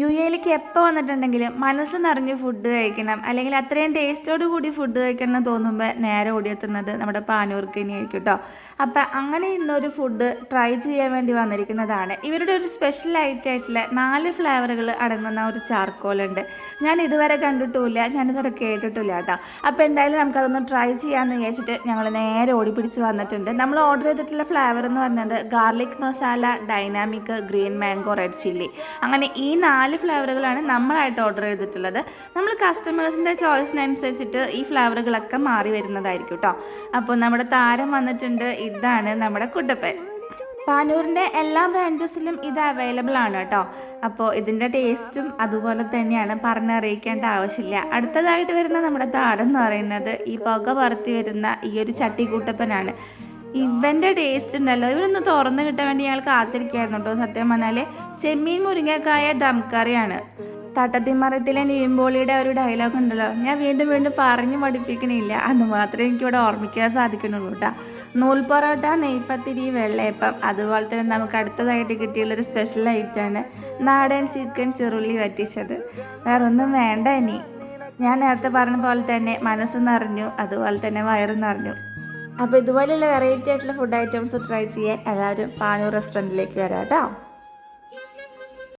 U എയിലേക്ക് എപ്പോൾ വന്നിട്ടുണ്ടെങ്കിലും മനസ്സ് നിറഞ്ഞ് ഫുഡ് കഴിക്കണം. അല്ലെങ്കിൽ അത്രയും ടേസ്റ്റോട് കൂടി ഫുഡ് കഴിക്കണം എന്ന് തോന്നുമ്പോൾ നേരെ ഓടിയെത്തുന്നത് നമ്മുടെ പാനൂർക്ക് ആയിരിക്കും കേട്ടോ അപ്പം അങ്ങനെ ഇന്നൊരു ഫുഡ് ട്രൈ ചെയ്യാൻ വേണ്ടി വന്നിരിക്കുന്നതാണ്. ഇവരുടെ ഒരു സ്പെഷ്യൽ ആയിട്ടുള്ള നാല് ഫ്ലേവറുകൾ അടങ്ങുന്ന ഒരു ചാർക്കോളുണ്ട് ഞാൻ ഇതുവരെ കണ്ടിട്ടുമില്ല. ഞാനിതുവരെ കേട്ടിട്ടില്ല കേട്ടോ അപ്പോൾ എന്തായാലും നമുക്കതൊന്ന് ട്രൈ ചെയ്യാമെന്ന് വിചാരിച്ചിട്ട് ഞങ്ങൾ നേരെ ഓടിപ്പിടിച്ച് വന്നിട്ടുണ്ട്. നമ്മൾ ഓർഡർ ചെയ്തിട്ടുള്ള ഫ്ലേവർ എന്ന് പറഞ്ഞത് garlic masala dynamic green mango red chilli അങ്ങനെ ഈ നാല് ഫ്ലേവറുകളാണ് നമ്മളായിട്ട് ഓർഡർ ചെയ്തിട്ടുള്ളത്. നമ്മൾ കസ്റ്റമേഴ്സിന്റെ ചോയ്സിനനുസരിച്ചിട്ട് ഈ ഫ്ലേവറുകളൊക്കെ മാറി വരുന്നതായിരിക്കും കേട്ടോ അപ്പോൾ നമ്മുടെ താരം വന്നിട്ടുണ്ട്. ഇതാണ് നമ്മുടെ കുട്ടപ്പൻ. പാനൂരിന്റെ എല്ലാ ബ്രാഞ്ചസിലും ഇത് അവൈലബിൾ ആണ് കേട്ടോ അപ്പോൾ ഇതിന്റെ ടേസ്റ്റും അതുപോലെ തന്നെയാണ് പറഞ്ഞറിയിക്കേണ്ട ആവശ്യമില്ല. അടുത്തതായിട്ട് വരുന്ന നമ്മുടെ താരം എന്ന് പറയുന്നത് ഈ പുക പറത്തി വരുന്ന ഈ ഒരു ചട്ടി ചട്ടിക്കൂട്ടപ്പനാണ് ഇവന്റെ ടേസ്റ്റ് ഉണ്ടല്ലോ. ഇവനൊന്ന് തുറന്ന് കിട്ടാൻ വേണ്ടി ഞങ്ങൾ കാത്തിരിക്കുകയായിരുന്നു കേട്ടോ സത്യം പറഞ്ഞാൽ ചെമ്മീൻ മുരിങ്ങക്കായ ദംകറിയാണ്. തട്ടത്തിമറത്തിലെ നീമ്പോളിയുടെ ഒരു ഡയലോഗ് ഉണ്ടല്ലോ. ഞാൻ വീണ്ടും വീണ്ടും പറഞ്ഞു പഠിപ്പിക്കണില്ല. അത് മാത്രമേ എനിക്കിവിടെ ഓർമ്മിക്കാൻ സാധിക്കുന്നുള്ളൂ കേട്ടോ. നൂൽ പൊറോട്ട നെയ്പ്പത്തിരി വെള്ളയപ്പം അതുപോലെ തന്നെ നമുക്ക് അടുത്തതായിട്ട് കിട്ടിയുള്ളൊരു സ്പെഷ്യൽ ഐറ്റമാണ് നാടൻ ചിക്കൻ ചെറുള്ളി വറ്റിച്ചത്. വേറെ ഒന്നും വേണ്ട ഇനി. ഞാൻ നേരത്തെ പറഞ്ഞ പോലെ തന്നെ മനസ്സ് നിറഞ്ഞു അതുപോലെ തന്നെ വയറ് നിറഞ്ഞു. അപ്പോൾ ഇതുപോലെയുള്ള വെറൈറ്റി ആയിട്ടുള്ള ഫുഡ് ഐറ്റംസ് ട്രൈ ചെയ്യാൻ എല്ലാവരും പാനൂർ റെസ്റ്റോറന്റിലേക്ക് വരാം കേട്ടോ.